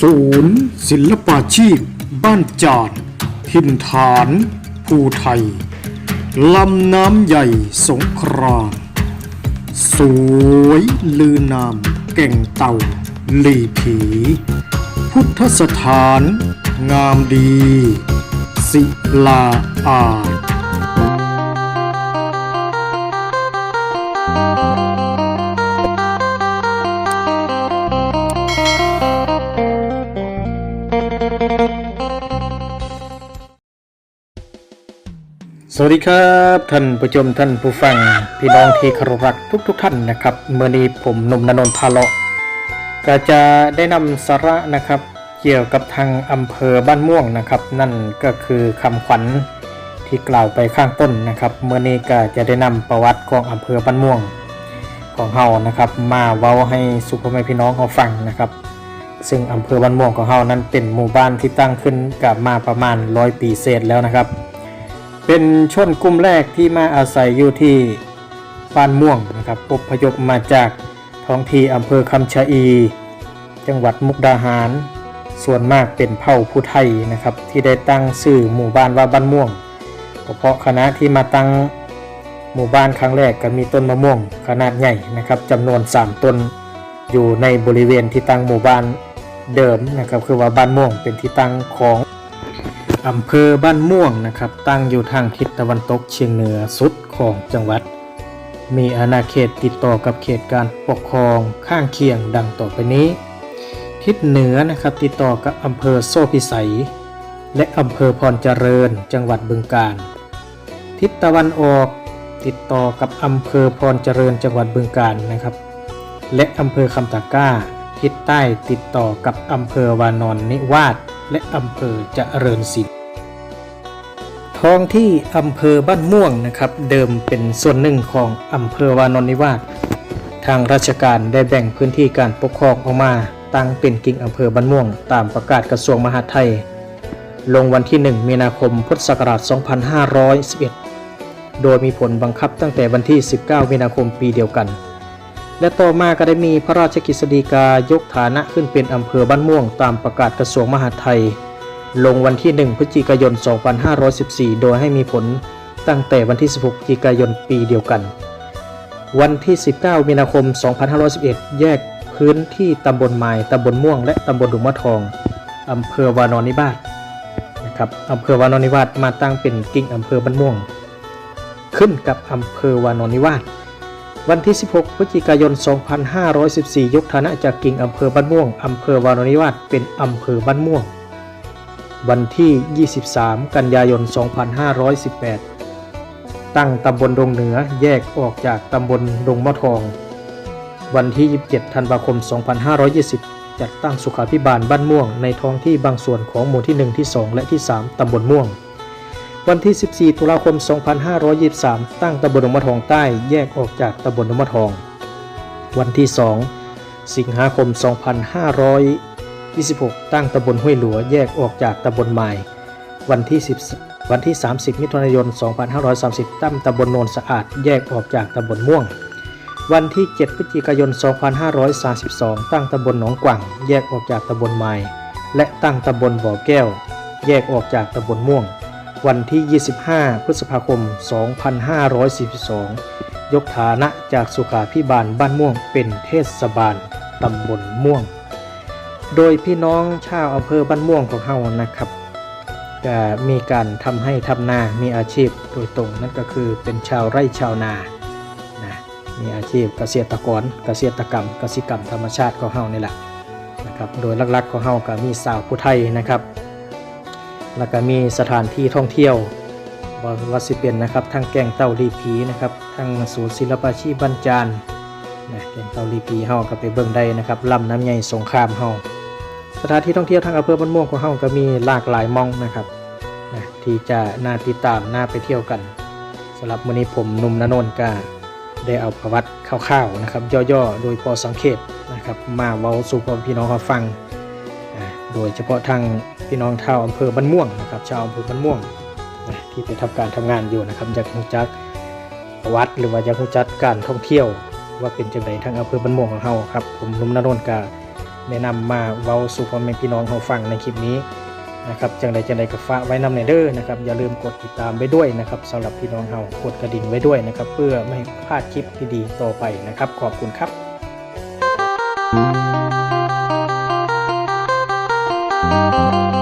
ศูนย์ศิลปาชีพ บ้านจาดถิ่นฐาน ภูไทย ลำน้ำใหญ่สงคราม สวยลือนาม แก่งเต่าลีผี พุทธสถาน งามดี ศิลาอาจ วัสดีครับท่านผู้ชมท่านผู้ฟังพี่น้องที่เคารพรักทุกทุกๆท่านนะครับเมื่อนี้ผมนุ่มนนนท์พาเลาะก็จะได้นำสาระนะครับเกี่ยวกับทางอำเภอบ้านม่วงนะครับ นั่นก็คือคำขวัญที่กล่าวไปข้างต้นนะครับเมื่อนี้ก็จะได้นำประวัติของอำเภอบ้านม่วงของเฮานะครับ มาเว้าให้สุภาพพี่น้องเขาฟังนะครับ ซึ่งอำเภอบ้านม่วงของเฮานั้นเป็นหมู่บ้านที่ตั้งขึ้นกับมาประมาณร้อยปีเศษแล้วนะครับ เป็นชนกลุ่มแรกที่มาอาศัยอยู่ที่บ้านม่วงนะครับอพยพมาจากท้องที่อำเภอคำชะอี จังหวัดมุกดาหาร ส่วนมากเป็นเผ่าผู้ไทยนะครับ ที่ได้ตั้งชื่อหมู่บ้านว่าบ้านม่วงเพราะคณะที่มาตั้งหมู่บ้านครั้งแรกก็มีต้นมะม่วงขนาดใหญ่นะครับจำนวน 3 ต้นอยู่ในบริเวณที่ตั้งหมู่บ้านเดิมนะครับคือว่าบ้านม่วงเป็นที่ตั้งของ อำเภอบ้านม่วงนะครับ ตั้งอยู่ทางทิศตะวันตกเฉียงเหนือสุดของจังหวัด มีอาณาเขตติดต่อกับเขตการปกครองข้างเคียงดังต่อไปนี้ ทิศเหนือนะครับติดต่อกับอำเภอโซ่พิสัย และอำเภอพรเจริญจังหวัดบึงกาฬทิศตะวันออกติดต่อกับอำเภอพรเจริญจังหวัดบึงกาฬนะครับ และอำเภอคำตะก้า ทิศใต้ติดต่อกับอำเภอวานอนนิวาส และอำเภอเจริญศิลป์ท้องที่อำเภอบ้านม่วงนะครับ เดิมเป็นส่วนหนึ่งของอำเภอวานนนิวาสทางราชการได้แบ่งพื้นที่การปกครองออกมาตั้งเป็นกิ่งอำเภอบ้านม่วง ตามประกาศกระทรวงมหาดไทย ลงวันที่ 1 มีนาคม พุทธศักราช 2511 โดยมีผลบังคับตั้งแต่วันที่ 19 มีนาคมปีเดียวกัน และต่อมาก็ได้มีพระราชกฤษฎีกายกฐานะขึ้นเป็นอำเภอบ้านม่วงตามประกาศกระทรวงมหาดไทย ลงวันที่ 1 พฤศจิกายน 2514 โดยให้มีผลตั้งแต่วันที่ 16 พฤศจิกายนปีเดียวกัน วันที่ 19 มีนาคม 2511 แยกพื้นที่ตำบลไม้ตำบลม่วง และตำบลดุมะทองอำเภอวานอนนิวาสนะครับอำเภอวานอนนิวาสมาตั้งเป็นกิ่งอำเภอบ้านม่วง ขึ้นกับอำเภอวานอนนิวาส วันที่ 16 พฤศจิกายน 2514 ยกฐานะจากกิ่งอำเภอบ้านม่วงอำเภอวานอนนิวาสเป็นอำเภอบ้านม่วง วันที่ 23 กันยายน 2518 ตั้งตำบลดงเหนือแยกออกจากตำบลดงมะทอง วันที่ 27 ธันวาคม 2520 จัดตั้งสุขาพิบาลบ้านม่วงในท้องที่บางส่วนของหมู่ที่ 1 ที่ 2 และที่ 3 ตำบลม่วง วันที่ 14 ตุลาคม 2523 ตั้งตำบลหนองมะทองใต้แยกออกจากตำบลหนองมะทอง วันที่ 2 สิงหาคม 2526 ตั้งตำบลห้วยหลัวแยกออกจากตำบลไม้วันที่ 10 วันที่ 30 มิถุนายน 2530 ตั้งตำบลโนนสะอาดแยกออกจากตำบลม่วง วันที่ 7 พฤศจิกายน 2532 ตั้งตำบลหนองกว่างแยกออกจากตำบลไม้และตั้งตำบลบ่อแก้ว แยกออกจากตำบลม่วง วันที่ 25 พฤษภาคม 2542 ยกฐานะจากสุขาพิบาลบ้านม่วงเป็นเทศบาลตำบลม่วง โดยพี่น้องชาวอำเภอบ้านม่วงของเฮานะครับก็มีการทำให้ทำนา มีอาชีพโดยตรงนั่นก็คือเป็นชาวไร่ชาวนานะมีอาชีพเกษตรกร เกษตรกรรม เกสิกรรมธรรมชาติของเฮานี่แหละนะครับ โดยหลักๆของเฮาก็มีสาวผู้ไทยนะครับ แล้วก็มีสถานที่ท่องเที่ยวว่าว่าสิเป็นนะครับทั้งแก่งเต่าลีผีนะครับทั้งศูนย์ศิลปาชีพบันจานนะแก่งเต่าลีผีเฮาก็ไปเบิ่งได้นะครับลำน้ำใหญ่สงครามเฮาสถานที่ท่องเที่ยวทางอำเภอบ้านม่วงของเฮาก็มีหลากหลายมองนะครับนะที่จะน่าติดตามน่าไปเที่ยวกันสำหรับมื้อนี้ผมนุ่มนนนก็ได้เอาประวัติคร่าวๆนะครับย่อๆ โดยพอสังเขปนะครับมาเว้าสู่พ่อพี่น้องเขาฟัง โดยเฉพาะทางพี่น้องชาวอำเภอบ้านม่วงนะครับชาวอำเภอบ้านม่วงที่ไปทำการทำงานอยู่นะครับอยากรู้จักวัดหรือว่าอยากรู้จักการท่องเที่ยว ว่าเป็นจังไดทางอำเภอบ้านม่วงของเฮาครับผมหนุ่มนรนท์กาแนะนำมาเว้าสู่พ่อแม่พี่น้องเฮาฟังในคลิปนี้นะครับจังใดจังใดก็ฝาไว้นำในเด้อนะครับอย่าลืมกดติดตามไว้ด้วยนะครับสำหรับพี่น้องเฮากดกระดิ่งไว้ด้วยนะครับ เพื่อไม่ให้พลาดคลิปดีๆต่อไปนะครับ ขอบคุณครับ Música